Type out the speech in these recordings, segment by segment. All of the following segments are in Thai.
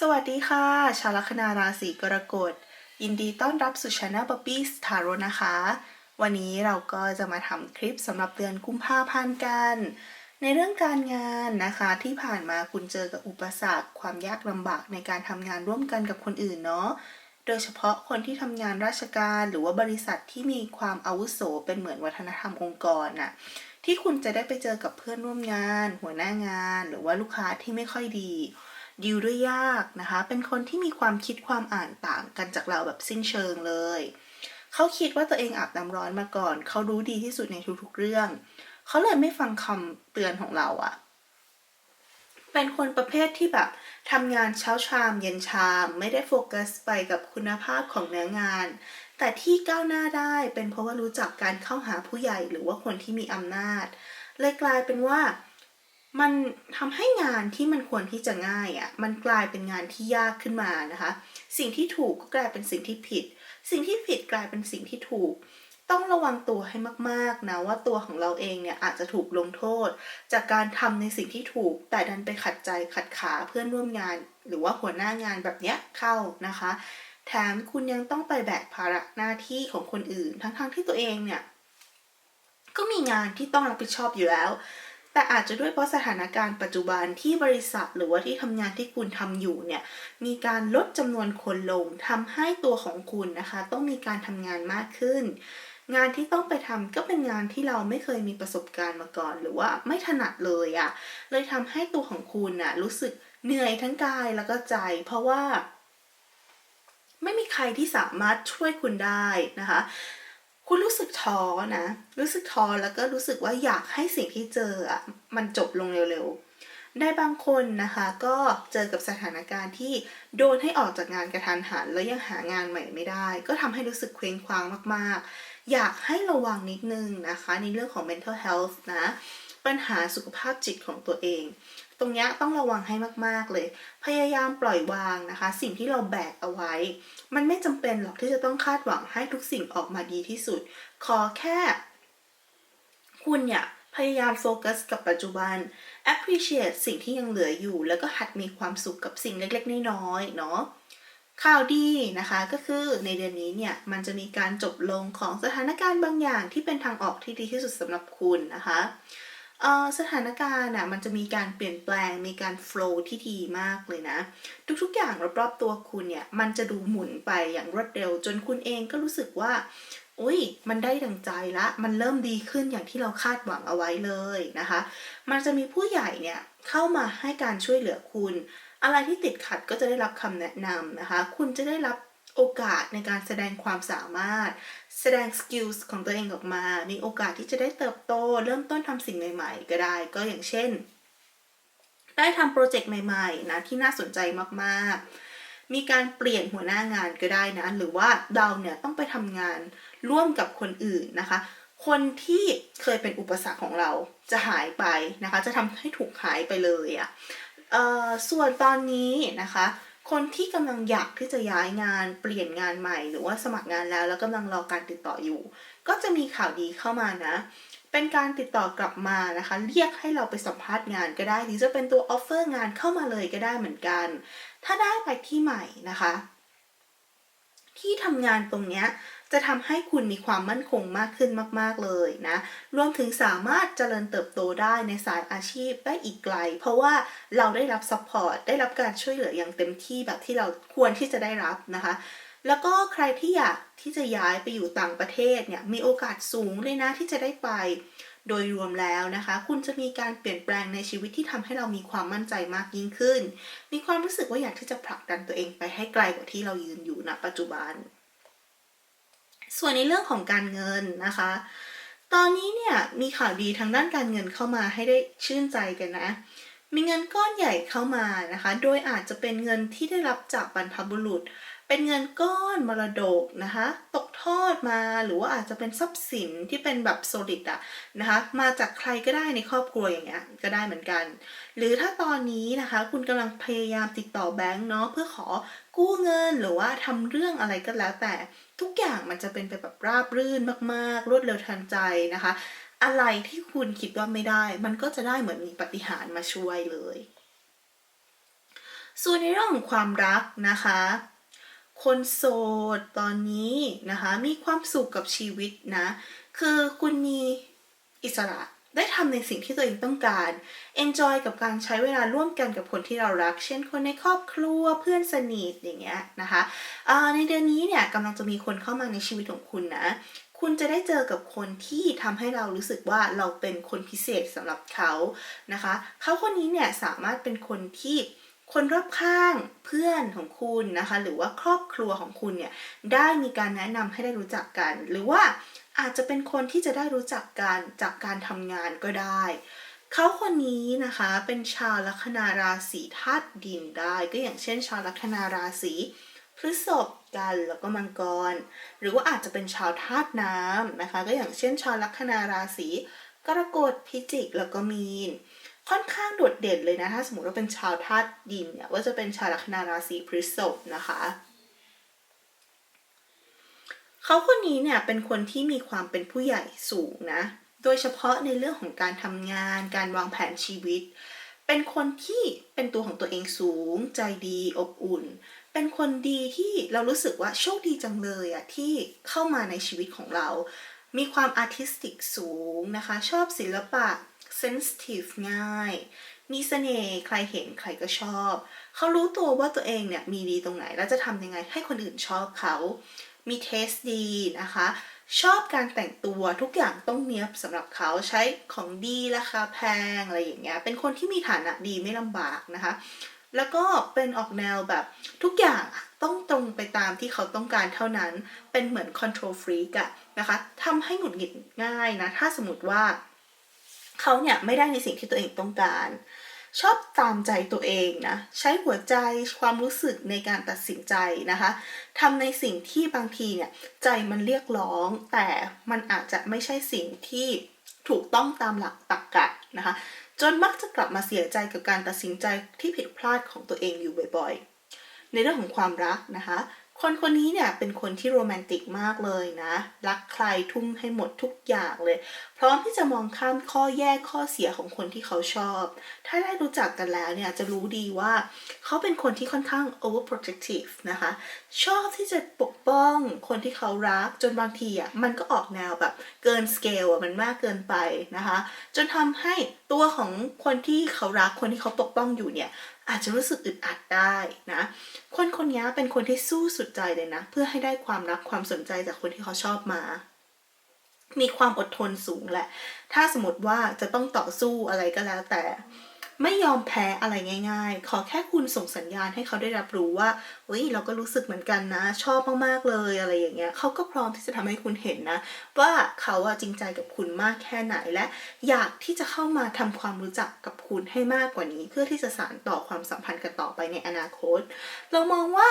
สวัสดีค่ะ ชาวลัคนาราศีกรกฎ ยินดีต้อนรับสู่ช anel ป๊อปปี้สทาโรนะคะ วันนี้เราก็จะมาทำคลิปสำหรับเดือนกุมภาพันธ์กัน ในเรื่องการงานนะคะที่ผ่านมาคุณเจอกับอุปสรรค ความยากลำบากในการทำงานร่วมกันกับคนอื่นเนาะโดยเฉพาะคนที่ทำงานราชการหรือว่าบริษัทที่มีความอาวุโสเป็นเหมือนวัฒนธรรมองค์กรน่ะที่คุณจะได้ไปเจอกับเพื่อนร่วมงาน หัวหน้างาน หรือว่าลูกค้าที่ไม่ค่อยดี ดิวด้วยยากนะคะ เป็นคนที่มีความคิดความอ่านต่างกันจากเราแบบสิ้นเชิงเลย เขาคิดว่าตัวเองอาบน้ำร้อนมาก่อน เขารู้ดีที่สุดในทุกๆเรื่อง เขาเลยไม่ฟังคำเตือนของเราอะเป็นคนประเภทที่แบบทำงานเช้าชาม เย็นชาม ไม่ได้โฟกัสไปกับคุณภาพของเนื้องาน แต่ที่ก้าวหน้าได้เป็นเพราะว่ารู้จักการเข้าหาผู้ใหญ่หรือว่าคนที่มีอำนาจ เลยกลายเป็นว่า มันทำให้งานที่มันควรที่จะง่ายอะ่ะมันกลายเป็นงานที่ยากขึ้นมานะคะ สิ่งที่ถูกก็กลายเป็นสิ่งที่ผิด สิ่งที่ผิดกลายเป็นสิ่งที่ถูก ต้องระวังตัวให้มากๆนะว่าตัวของเราเองเนี่ยอาจจะถูกลงโทษ จากการทำในสิ่งที่ถูก แต่ดันไปขัดใจขัดขาเพื่อนร่วมงาน หรือว่าหัวหน้างานแบบเนี้ยเข้านะคะ แถมคุณยังต้องไปแบกภาระหน้าที่ของคนอื่น ทั้งๆที่ตัวเองเนี่ยก็มีงานที่ต้องรับผิดชอบอยู่แล้ว แต่อาจจะด้วยเพราะสถานการณ์ปัจจุบันที่บริษัทหรือว่าที่ทำงานที่คุณทำอยู่เนี่ยมีการลดจำนวนคนลงทำให้ตัวของคุณนะคะ ต้องมีการทำงานมากขึ้น งานที่ต้องไปทำก็เป็นงานที่เราไม่เคยมีประสบการณ์มาก่อน หรือว่าไม่ถนัดเลยอะ่ะเลยทำให้ตัวของคุณน่ะรู้สึกเหนื่อยทั้งกายแล้วก็ใจ เพราะว่า ไม่มีใครที่สามารถช่วยคุณได้นะคะ คุณรู้สึกท้อนะ รู้สึกท้อแล้วก็รู้สึกว่าอยากให้สิ่งที่เจออะมันจบลงเร็วๆ ได้บางคนนะคะก็เจอกับสถานการณ์ที่โดนให้ออกจากงานกระทันหัน แล้วยังหางานใหม่ไม่ได้ ก็ทำให้รู้สึกเคว้งคว้างมากๆ อยากให้ระวังนิดนึงนะคะ ในเรื่องของ mental health นะ ปัญหาสุขภาพจิตของตัวเอง ตรงนี้ต้องระวังให้มากๆเลย พยายามปล่อยวางนะคะ สิ่งที่เราแบกเอาไว้ มันไม่จำเป็นหรอกที่จะต้องคาดหวังให้ทุกสิ่งออกมาดีที่สุด ขอแค่ คุณเนี่ยพยายามโฟกัสกับปัจจุบัน appreciate สิ่งที่ยังเหลืออยู่ แล้วก็หัดมีความสุขกับสิ่งเล็กๆ น้อยๆ เนาะข่าวดีนะคะก็คือในเดือนนี้เนี่ยมันจะมีการจบลงของสถานการณ์บางอย่างที่เป็นทางออกที่ดีที่สุดสำหรับคุณนะคะ สถานการณ์อะมันจะมีการเปลี่ยนแปลงมีการ flow ที่ดีมากเลยนะ ทุกๆอย่างรอบๆตัวคุณเนี่ยมันจะดูหมุนไปอย่างรวดเร็ว จนคุณเองก็รู้สึกว่าอุ้ยมันได้ดังใจละมันเริ่มดีขึ้นอย่างที่เราคาดหวังเอาไว้เลยนะคะ มันจะมีผู้ใหญ่เนี่ยเข้ามาให้การช่วยเหลือคุณ อะไรที่ติดขัดก็จะได้รับคำแนะนำนะคะ คุณจะได้รับ โอกาสในการแสดงความสามารถ แสดงสกิลส์ของตัวเองออกมา มีโอกาสที่จะได้เติบโต เริ่มต้นทำสิ่งใหม่ ๆ ก็ได้ ก็อย่างเช่น ได้ทำโปรเจกต์ใหม่ ๆ นะที่น่าสนใจมากๆ มีการเปลี่ยนหัวหน้างานก็ได้นะ หรือว่าเราเนี่ยต้องไปทำงานร่วมกับคนอื่นนะคะ คนที่เคยเป็นอุปสรรคของเราจะหายไปนะคะ จะทำให้ถูกหายไปเลยอะ่ะส่วนตอนนี้นะคะ คนที่กำลังอยากที่จะย้ายงานเปลี่ยนงานใหม่ หรือว่าสมัครงานแล้ว แล้วกำลังรอการติดต่ออยู่ ก็จะมีข่าวดีเข้ามานะ เป็นการติดต่อกลับมานะคะ เรียกให้เราไปสัมภาษณ์งานก็ได้ หรือจะเป็นตัวออฟเฟอร์งานเข้ามาเลยก็ได้เหมือนกัน ถ้าได้ไปที่ใหม่นะคะ ที่ทำงานตรงเนี้ย จะทำให้คุณมีความมั่นคงมากขึ้นมาก ๆ เลยนะ รวมถึงสามารถเจริญเติบโตได้ในสายอาชีพได้อีกไกล เพราะว่าเราได้รับซัพพอร์ตได้รับการช่วยเหลืออย่างเต็มที่แบบที่เราควรที่จะได้รับนะคะแล้วก็ใครที่อยากที่จะย้ายไปอยู่ต่างประเทศเนี่ยมีโอกาสสูงเลยนะที่จะได้ไป โดยรวมแล้วนะคะ คุณจะมีการเปลี่ยนแปลงในชีวิตที่ทำให้เรามีความมั่นใจมากยิ่งขึ้น มีความรู้สึกว่าอยากที่จะผลักดันตัวเองไปให้ไกลกว่าที่เรายืนอยู่ณปัจจุบัน ส่วนในเรื่องของการเงินนะคะ ตอนนี้เนี่ยมีข่าวดีทางด้านการเงินเข้ามาให้ได้ชื่นใจกันนะ มีเงินก้อนใหญ่เข้ามานะคะ โดยอาจจะเป็นเงินที่ได้รับจากบรรพบุรุษ เป็นเงินก้อนมรดกนะคะ ตกทอดมาหรือว่าอาจจะเป็นทรัพย์สินที่เป็นแบบโซลิดอะนะคะ มาจากใครก็ได้ในครอบครัวอย่างเงี้ยก็ได้เหมือนกัน หรือถ้าตอนนี้นะคะ คุณกำลังพยายามติดต่อแบงก์เนาะเพื่อขอ กู้เงินหรือว่าทำเรื่องอะไรก็แล้ว แต่ทุกอย่างมันจะเป็นไปแบบราบรื่นมากๆ รวดเร็วทันใจนะคะ อะไรที่คุณคิดว่าไม่ได้ มันก็จะได้เหมือนมีปฏิหารมาช่วยเลย ส่วนในเรื่องของความรักนะคะคนโสดตอนนี้นะคะมีความสุขกับชีวิตนะ คือคุณมีอิสระ ได้ทำในสิ่งที่ตัวเองต้องการ enjoy กับการใช้เวลาร่วมกันกับคนที่เรารัก เช่นคนในครอบครัวเพื่อนสนิทอย่างเงี้ยนะคะในเดือนนี้เนี่ยกำลังจะมีคนเข้ามาในชีวิตของคุณนะคุณจะได้เจอกับคนที่ทำให้เรารู้สึกว่าเราเป็นคนพิเศษสำหรับเขานะคะ เขาคนนี้เนี่ยสามารถเป็นคนที่คนรอบข้างเพื่อนของคุณนะคะ หรือว่าครอบครัวของคุณเนี่ยได้มีการแนะนำให้ได้รู้จักกัน หรือว่า อาจจะเป็นคนที่จะได้รู้จักกันจากการทำงานก็ได้ เขาคนนี้นะคะเป็นชาวลัคนาราศีธาตุดินได้ ก็อย่างเช่น ชาวลัคนาราศีพฤษภกันแล้วก็มังกร หรือว่าอาจจะเป็นชาวธาตุน้ำนะคะ ก็อย่างเช่น ชาวลัคนาราศีกรกฎพิจิกแล้วก็มีน ค่อนข้างโดดเด่นเลยนะถ้าสมมติว่าเป็นชาวธาตุดินเนี่ยว่าจะเป็นชาวลัคนาราศีพฤษภนะคะ เขาคนนี้เนี่ยเป็นคนที่มีความเป็นผู้ใหญ่สูงนะ โดยเฉพาะในเรื่องของการทำงาน การวางแผนชีวิต เป็นคนที่เป็นตัวของตัวเองสูง ใจดีอบอุ่น เป็นคนดีที่เรารู้สึกว่าโชคดีจังเลยอะที่เข้ามาในชีวิตของเรา มีความอาร์ติสติกสูงนะคะ ชอบศิลปะเซนซิทีฟง่าย มีเสน่ห์ใครเห็นใครก็ชอบ เขารู้ตัวว่าตัวเองเนี่ยมีดีตรงไหน แล้วจะทำยังไงให้คนอื่นชอบเขา มีเทสดีนะคะ ชอบการแต่งตัวทุกอย่างต้องเนี้ยบสำหรับเขาใช้ของดีราคาแพงอะไรอย่างเงี้ยเป็นคนที่มีฐานะดีไม่ลำบากนะคะ แล้วก็เป็นออกแนวแบบทุกอย่างต้องตรงไปตามที่เขาต้องการเท่านั้นเป็นเหมือน control freak อะนะคะทำให้หงุดหงิดง่ายนะ ถ้าสมมติว่าเขาเนี่ยไม่ได้ในสิ่งที่ตัวเองต้องการ ชอบตามใจตัวเองนะ ใช้หัวใจความรู้สึกในการตัดสินใจนะคะทำในสิ่งที่บางทีเนี่ยใจมันเรียกร้อง แต่มันอาจจะไม่ใช่สิ่งที่ถูกต้องตามหลักตรรกะนะคะ จนมักจะกลับมาเสียใจกับการตัดสินใจที่ผิดพลาดของตัวเองอยู่บ่อยๆ ในเรื่องของความรักนะคะ คนคนนี้เนี่ยเป็นคนที่โรแมนติกมากเลยนะ รักใครทุ่มให้หมดทุกอย่างเลยพร้อมที่จะมองข้ามข้อแย่ข้อเสียของคนที่เขาชอบ ถ้าได้รู้จักกันแล้วเนี่ยจะรู้ดีว่าเขาเป็นคนที่ค่อนข้าง overprotective นะคะ ชอบที่จะปกป้องคนที่เขารักจนบางทีอะมันก็ออกแนวแบบเกินสเกลอะมันมากเกินไปนะคะ จนทำให้ตัวของคนที่เขารักคนที่เขาปกป้องอยู่เนี่ยอาจจะรู้สึกอึดอัดได้นะ คนคนนี้เป็นคนที่สู้สุดใจเลยนะ เพื่อให้ได้ความรักความสนใจจากคนที่เขาชอบมา มีความอดทนสูงแหละ ถ้าสมมติว่าจะต้องต่อสู้อะไรก็แล้วแต่ ไม่ยอมแพ้อะไรง่าย ๆ ขอแค่คุณส่งสัญญาณให้เขาได้รับรู้ว่าเฮ้ยเราก็รู้สึกเหมือนกันนะ ชอบมากๆเลยอะไรอย่างเงี้ยเขาก็พร้อมที่จะทำให้คุณเห็นนะ ว่าเขาอะจริงใจกับคุณมากแค่ไหนและ อยากที่จะเข้ามาทำความรู้จักกับคุณให้มากกว่านี้ เพื่อที่จะสานต่อความสัมพันธ์กันต่อไปในอนาคต เรามองว่า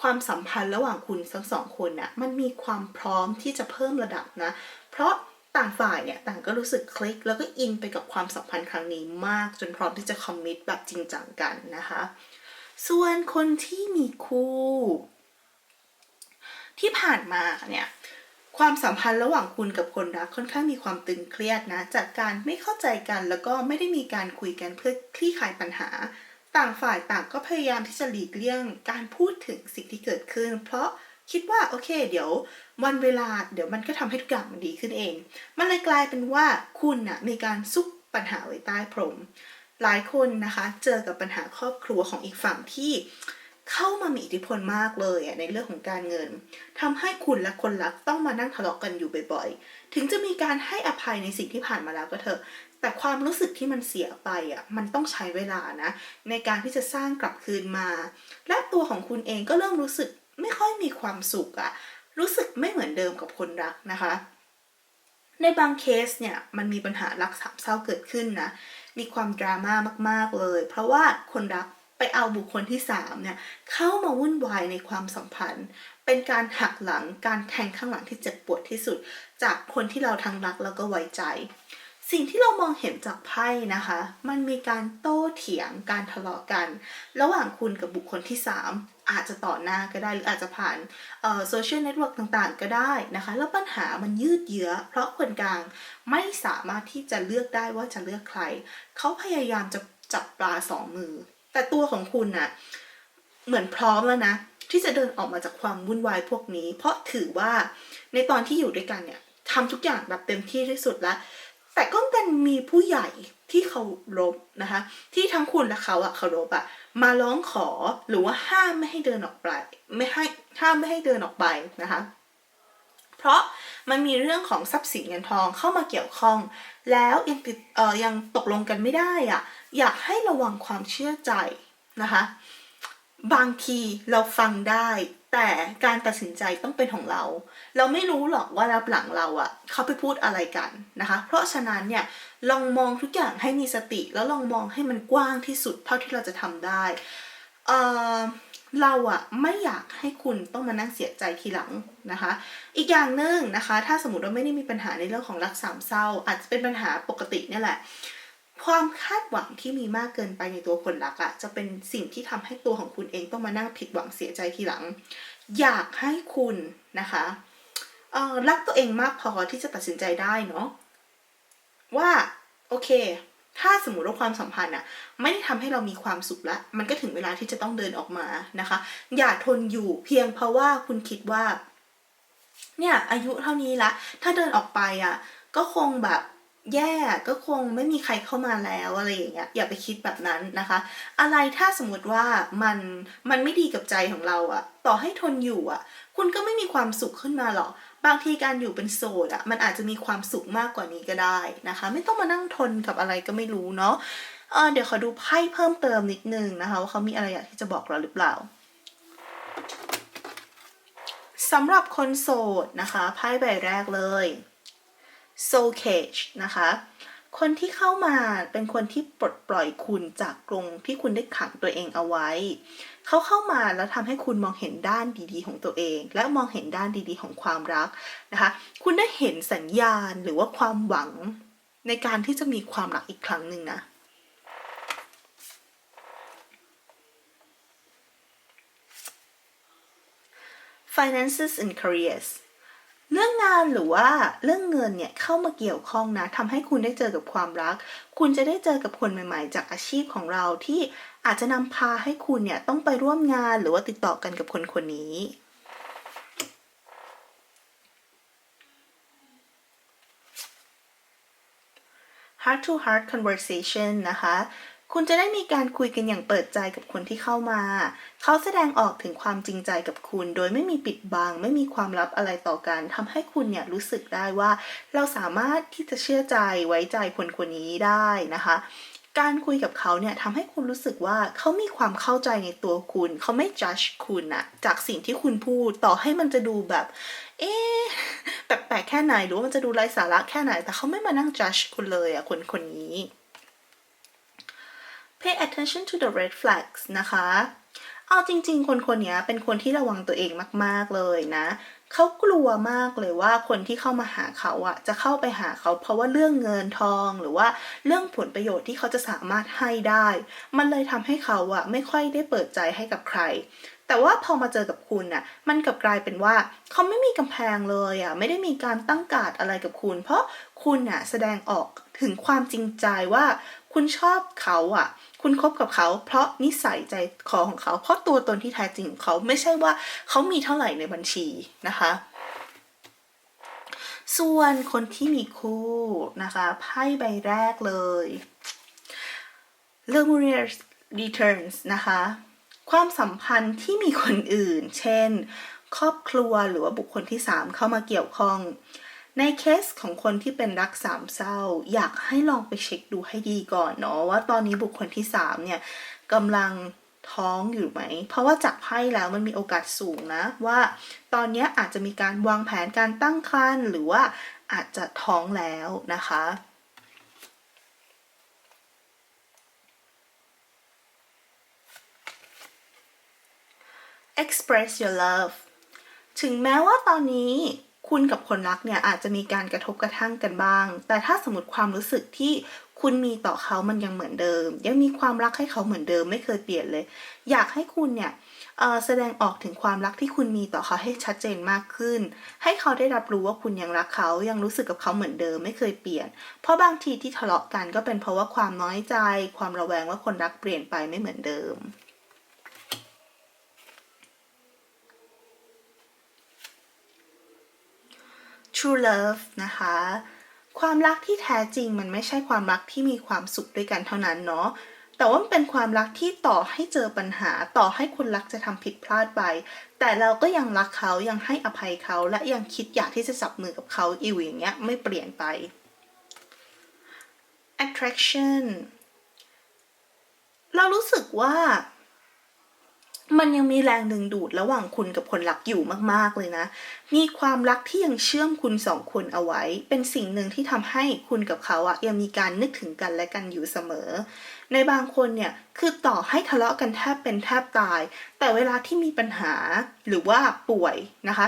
ความสัมพันธ์ระหว่างคุณทั้งสองคนน่ะมันมีความพร้อมที่จะเพิ่มระดับนะ ราะต่างฝ่ายเนี่ยต่างก็รู้สึกคลิก แล้วก็อินไปกับความสัมพันธ์ครั้งนี้มากจนพร้อมที่จะคอมมิตแบบจริงจังกันนะคะ ส่วนคนที่มีคู่ ที่ผ่านมาเนี่ยความสัมพันธ์ระหว่างคุณกับคนรักค่อนข้างมีความตึงเครียดนะ จากการไม่เข้าใจกันแล้วก็ไม่ได้มีการคุยกันเพื่อคลี่คลายปัญหา ต่างฝ่ายต่างก็พยายามที่จะหลีกเลี่ยงการพูดถึงสิ่งที่เกิดขึ้น เพราะ คิดว่าโอเค เดี๋ยววันเวลาเดี๋ยวมันก็ทำให้ทุกอย่างมันดีขึ้นเอง มันเลยกลายเป็นว่าคุณน่ะมีการซุกปัญหาไว้ใต้พรม หลายคนนะคะเจอกับปัญหาครอบครัวของอีกฝั่งที่เข้ามามีอิทธิพลมากเลยอะในเรื่องของการเงินทำให้คุณและคนรักต้องมานั่งทะเลาะกันอยู่บ่อยๆ ถึงจะมีการให้อภัยในสิ่งที่ผ่านมาแล้วก็เถอะ แต่ความรู้สึกที่มันเสียไปอะมันต้องใช้เวลานะ ในการที่จะสร้างกลับคืนมา และตัวของคุณเองก็เริ่มรู้สึก ไม่ค่อยมีความสุขอะรู้สึกไม่เหมือนเดิมกับคนรักนะคะ ในบางเคสเนี่ยมันมีปัญหารักสามเศร้าเกิดขึ้นนะ มีความดราม่ามากๆเลย เพราะว่าคนรักไปเอาบุคคลที่สามเนี่ยเข้ามาวุ่นวายในความสัมพันธ์ เป็นการหักหลังการแทงข้างหลังที่เจ็บปวดที่สุด จากคนที่เราทั้งรักแล้วก็ไว้ใจ สิ่งที่เรามองเห็นจากไพ่นะคะ มันมีการโต้เถียงการทะเลาะกัน ระหว่างคุณกับบุคคลที่ 3 อาจจะต่อหน้าก็ได้หรืออาจจะผ่านโซเชียลเน็ตเวิร์กต่างๆ ก็ได้นะคะ แล้วปัญหามันยืดเยื้อ เพราะคนกลางไม่สามารถที่จะเลือกได้ว่าจะเลือกใคร เขาพยายามจะจับปลาสองมือ แต่ตัวของคุณน่ะเหมือนพร้อมแล้วนะที่จะเดินออกมาจากความวุ่นวายพวกนี้ เพราะถือว่าในตอนที่อยู่ด้วยกันเนี่ยทำทุกอย่างแบบเต็มที่ที่สุดแล้ว แต่ก็เป็นมีผู้ใหญ่ที่เคารพนะคะ ที่ทั้งคุณและเขาอะเคารพอะมาร้องขอหรือว่าห้ามไม่ให้เดินออกไป ไม่ให้ห้ามไม่ให้เดินออกไปนะคะ เพราะมันมีเรื่องของทรัพย์สินเงินทองเข้ามาเกี่ยวข้อง แล้วยังติดเอ่อยังตกลงกันไม่ได้อะอยากให้ระวังความเชื่อใจนะคะ บางทีเราฟังได้ แต่การตัดสินใจต้องเป็นของเรา เราไม่รู้หรอกว่ารับหลังเราอะ่ะเขาไปพูดอะไรกันนะคะ เพราะฉะนั้นเนี่ยลองมองทุกอย่างให้มีสติ แล้วลองมองให้มันกว้างที่สุดเท่าที่เราจะทำได้เออเราอะไม่อยากให้คุณต้องมานั่งเสียใจทีหลังนะคะ อีกอย่างหนึ่งนะคะ ถ้าสมมติว่าไม่ได้มีปัญหาในเรื่องของรักสามเศร้า อาจจะเป็นปัญหาปกติเนี่ยแหละ ความคาดหวังที่มีมากเกินไปในตัวคนรักอะจะเป็นสิ่งที่ทำให้ตัวของคุณเองต้องมานั่งผิดหวังเสียใจทีหลัง อยากให้คุณนะคะเออรักตัวเองมากพอที่จะตัดสินใจได้เนาะว่าโอเค ถ้าสมมติว่าความสัมพันธ์อะไม่ได้ทำให้เรามีความสุขละ มันก็ถึงเวลาที่จะต้องเดินออกมานะคะ อย่าทนอยู่เพียงเพราะว่าคุณคิดว่า เนี่ยอายุเท่านี้ละ ถ้าเดินออกไปอะก็คงแบบ แย่ก็คงไม่มีใครเข้ามาแล้วอะไรอย่างเงี้ยอย่าไปคิดแบบนั้นนะคะ อะไรถ้าสมมติว่ามันมันไม่ดีกับใจของเราอะต่อให้ทนอยู่อะคุณก็ไม่มีความสุขขึ้นมาหรอกบางทีการอยู่เป็นโสดอะมันอาจจะมีความสุขมากกว่านี้ก็ได้นะคะ ไม่ต้องมานั่งทนกับอะไรก็ไม่รู้เนาะเเดี๋ยวขอดูไพ่เพิ่มเติมนิดนึงนะคะว่าเขามีอะไรอยากที่จะบอกเราหรือเปล่าสำหรับคนโสดนะคะไพ่ใบแรกเลย soul cage นะคะ คนที่เข้ามาเป็นคนที่ปลดปล่อยคุณจากกรงที่คุณได้ขังตัวเองเอาไว้ เขาเข้ามาแล้วทำให้คุณมองเห็นด้านดีๆ ของตัวเอง และมองเห็นด้านดีๆ ของความรักนะคะ คุณได้เห็นสัญญาณหรือว่าความหวังในการที่จะมีความรักอีกครั้งหนึ่งนะ finances and careers เรื่องงานหรือว่าเรื่องเงินเนี่ยเข้ามาเกี่ยวข้องนะทำให้คุณได้เจอกับความรัก คุณจะได้เจอกับคนใหม่ๆ จากอาชีพของเราที่อาจจะนำพาให้คุณเนี่ยต้องไปร่วมงานหรือว่าติดต่อกันกับคนคนนี้ heart to heart conversation นะคะ คุณจะได้มีการคุยกันอย่างเปิดใจกับคนที่เข้ามา เขาแสดงออกถึงความจริงใจกับคุณ โดยไม่มีปิดบัง ไม่มีความลับอะไรต่อกันทำให้คุณเนี่ยรู้สึกได้ว่า เราสามารถที่จะเชื่อใจไว้ใจคนคนนี้ได้นะคะการคุยกับเขาเนี่ยทำให้คุณรู้สึกว่าเขามีความเข้าใจในตัวคุณ เขาไม่ judge คุณอะจากสิ่งที่คุณพูดต่อให้มันจะดูแบบ เอ๊ะแปลกๆแค่ไหนหรือว่ามันจะดูไร้สาระแค่ไหน แต่เขาไม่มานั่ง judge คุณเลยอะคนคนนี้ pay attention to the red flags นะคะ เอาจริงๆ คนคนนี้เป็นคนที่ระวังตัวเองมากๆเลยนะ เขากลัวมากเลยว่าคนที่เข้ามาหาเขาอะจะเข้าไปหาเขาเพราะว่าเรื่องเงินทองหรือว่าเรื่องผลประโยชน์ที่เขาจะสามารถให้ได้ มันเลยทำให้เขาอะไม่ค่อยได้เปิดใจให้กับใครแต่ว่าพอมาเจอกับคุณน่ะ มันกลับกลายเป็นว่าเขาไม่มีกำแพงเลยอะ ไม่ได้มีการตั้งการ์ดอะไรกับคุณ เพราะคุณน่ะแสดงออกถึงความจริงใจว่าคุณชอบเขาอะ คุณคบกับเขา เพราะนิสัยใจคอของเขา เพราะตัวตนที่แท้จริงของเขาไม่ใช่ว่าเขามีเท่าไหร่ในบัญชีนะคะ ส่วนคนที่มีคู่นะคะไพ่ใบแรกเลย l e m u r i e r Returns นะคะ ความสัมพันธ์ที่มีคนอื่น เช่น ครอบครัวหรือว่าบุคคลที่ 3 เข้ามาเกี่ยวข้อง ในเคสของคนที่เป็นรักสามเศร้า อยากให้ลองไปเช็คดูให้ดีก่อนเนาะว่าตอนนี้บุคคลที่3เนี่ยกำลังท้องอยู่ไหม เพราะว่าจากไพ่แล้วมันมีโอกาสสูงนะว่าตอนนี้อาจจะมีการวางแผนการตั้งครรภ์หรือว่าอาจจะท้องแล้วนะคะ express your love ถึงแม้ว่าตอนนี้ คุณกับคนรักเนี่ยอาจจะมีการกระทบกระทั่งกันบ้าง แต่ถ้าสมมติความรู้สึกที่คุณมีต่อเขามันยังเหมือนเดิม ยังมีความรักให้เขาเหมือนเดิมไม่เคยเปลี่ยนเลย อยากให้คุณเนี่ยแสดงออกถึงความรักที่คุณมีต่อเขาให้ชัดเจนมากขึ้น ให้เขาได้รับรู้ว่าคุณยังรักเขา ยังรู้สึกกับเขาเหมือนเดิมไม่เคยเปลี่ยน เพราะบางทีที่ทะเลาะกันก็เป็นเพราะว่าความน้อยใจ ความระแวงว่าคนรักเปลี่ยนไปไม่เหมือนเดิม true love นะคะ ความรักที่แท้จริงมันไม่ใช่ความรักที่มีความสุขด้วยกันเท่านั้นเนาะแต่ว่ามันเป็นความรักที่ต่อให้เจอปัญหา ต่อให้คนรักจะทำผิดพลาดไป แต่เราก็ยังรักเขายังให้อภัยเขาและยังคิดอยากที่จะจับมือกับเขาอยู่อย่างเงี้ยไม่เปลี่ยนไป attraction เรารู้สึกว่า มันยังมีแรงดึงดูดระหว่างคุณกับคนรักอยู่มากๆเลยนะ มีความรักที่ยังเชื่อมคุณสองคนเอาไว้ เป็นสิ่งหนึ่งที่ทำให้คุณกับเขาอะยังมีการนึกถึงกันและกันอยู่เสมอ ในบางคนเนี่ยคือต่อให้ทะเลาะกันแทบเป็นแทบตาย แต่เวลาที่มีปัญหาหรือว่าป่วยนะคะ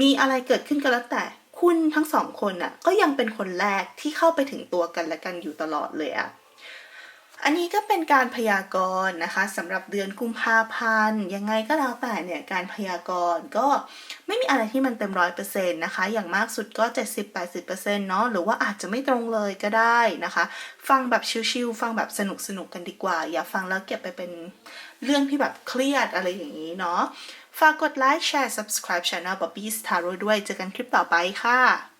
มีอะไรเกิดขึ้นก็แล้วแต่คุณทั้งสองคนน่ะก็ยังเป็นคนแรกที่เข้าไปถึงตัวกันและกันอยู่ตลอดเลยอะ อันนี้ก็เป็นการพยากรณ์นะคะสำหรับเดือนกุมภาพันธ์ยังไงก็แล้วแต่เนี่ยการพยากรณ์ก็ไม่มีอะไรที่มันเต็มร้อยเปอร์เซ็นต์นะคะ อย่างมากสุดก็ 70-80%เนาะหรือว่าอาจจะไม่ตรงเลยก็ได้นะคะ ฟังแบบชิลๆฟังแบบสนุกๆกันดีกว่า อย่าฟังแล้วเก็บไปเป็นเรื่องที่แบบเครียดอะไรอย่างนี้เนาะฝากกดไลค์แชร์ subscribe channel Bobby's Tarot ด้วยเจอกันคลิปต่อไปค่ะ